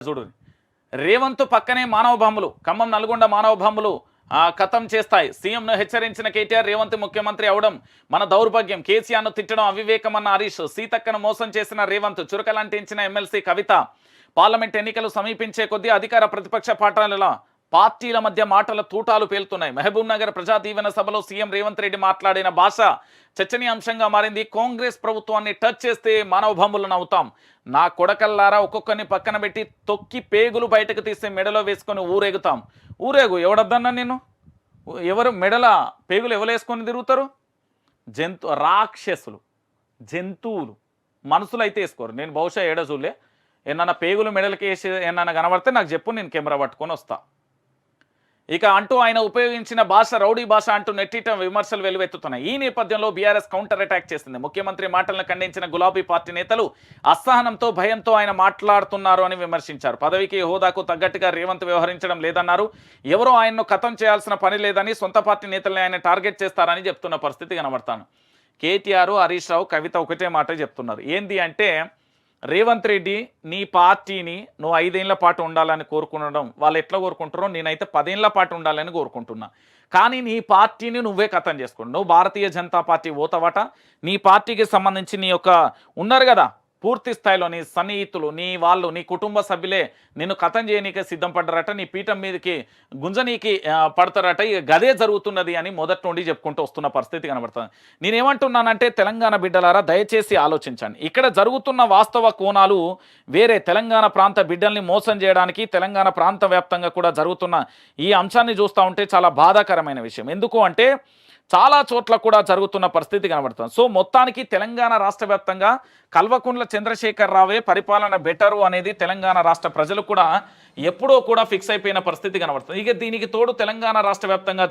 చూడు. రేవంత్ పక్కనే మానవ బాంబులు ఖమ్మం నల్గొండ మానవ బాంబులు ఆ, చేస్తాయి. సీఎంను హెచ్చరించిన కేటీఆర్ రేవంత్ ముఖ్యమంత్రి అవడం మన దౌర్భాగ్యం. కేసీఆర్ను తిట్టడం అవివేకం అన్న హరీష్ సీతక్కను మోసం చేసిన రేవంత్ చురకలంటించిన ఎమ్మెల్సీ కవిత పార్లమెంట్ ఎన్నికలు సమీపించే కొద్దీ అధికార ప్రతిపక్ష పాఠాలలో పార్టీల మధ్య మాటల తూటాలు పేలుతున్నాయి. మహబూబ్ నగర్ ప్రజా దీవెన సభలో సీఎం రేవంత్ రెడ్డి మాట్లాడిన భాష చర్చనీయాంశంగా మారింది. కాంగ్రెస్ ప్రభుత్వాన్ని టచ్ చేస్తే మానవ బాంబులను అవుతాం నా కొడకల్లారా ఒక్కొక్కరిని పక్కన పెట్టి తొక్కి పేగులు బయటకు తీస్తే మెడలో వేసుకొని ఊరేగుతాం. ఊరేగు ఎవడద్దన్నా నేను ఎవరు మెడల పేగులు ఎవరు తిరుగుతారు? జంతు రాక్షసులు జంతువులు. మనుషులు అయితే వేసుకోరు. నేను బహుశా ఏడ చూడలే. ఏమన్నా పేగులు మెడలకి వేసి ఏమన్నా కనబడితే నాకు చెప్పు నేను కెమెరా పట్టుకొని వస్తాను ఇక అంటూ ఆయన ఉపయోగించిన భాష రౌడీ భాష అంటూ నెట్టిట విమర్శలు వెలువెత్తుతున్నాయి. ఈ నేపథ్యంలో బీఆర్ఎస్ కౌంటర్ అటాక్ చేసింది. ముఖ్యమంత్రి మాటలను ఖండించిన గులాబీ పార్టీ నేతలు అసహనంతో భయంతో ఆయన మాట్లాడుతున్నారు అని విమర్శించారు. పదవికి హోదాకు తగ్గట్టుగా రేవంత్ వ్యవహరించడం లేదన్నారు. ఎవరో ఆయన్ను ఖతం చేయాల్సిన పని లేదని సొంత పార్టీ నేతల్ని ఆయన టార్గెట్ చేస్తారని చెప్తున్న పరిస్థితి కనబడతాను. కేటీఆర్ హరీష్ రావు కవిత ఒకటే మాట చెప్తున్నారు. ఏంది అంటే రేవంత్ రెడ్డి నీ పార్టీని నువ్వు ఐదేళ్ళ పాటు ఉండాలని కోరుకునడం వాళ్ళు ఎట్లా కోరుకుంటారో నేనైతే పదేళ్ళ పాటు ఉండాలని కోరుకుంటున్నా. కానీ నీ పార్టీని నువ్వే కథం చేసుకోండి నువ్వు భారతీయ జనతా పార్టీ పోతావట నీ పార్టీకి సంబంధించి నీ యొక్క ఉన్నారు కదా పూర్తి స్థాయిలో నీ సన్నిహితులు నీ వాళ్ళు నీ కుటుంబ సభ్యులే నిన్ను కథం చేయనీకే సిద్ధం పడ్డారట నీ పీఠం మీదకి గుంజనీకి పడతారట. ఇక గదే జరుగుతున్నది అని మొదటి నుండి చెప్పుకుంటూ వస్తున్న పరిస్థితి కనబడుతుంది. నేనేమంటున్నానంటే తెలంగాణ బిడ్డలారా దయచేసి ఆలోచించండి. ఇక్కడ జరుగుతున్న వాస్తవ కోణాలు వేరే. తెలంగాణ ప్రాంత బిడ్డల్ని మోసం చేయడానికి తెలంగాణ ప్రాంత వ్యాప్తంగా కూడా జరుగుతున్న ఈ అంశాన్ని చూస్తూ ఉంటే చాలా బాధాకరమైన విషయం. ఎందుకు అంటే చాలా చోట్ల కూడా జరుగుతున్న పరిస్థితి కనబడుతుంది. సో మొత్తానికి తెలంగాణ రాష్ట్ర వ్యాప్తంగా కల్వకుంట్ల చంద్రశేఖర్ రావే పరిపాలన బెటరు అనేది తెలంగాణ రాష్ట్ర ప్రజలు కూడా ఎప్పుడో కూడా ఫిక్స్ అయిపోయిన పరిస్థితి కనబడుతుంది. ఇక దీనికి తోడు తెలంగాణ రాష్ట్ర వ్యాప్తంగా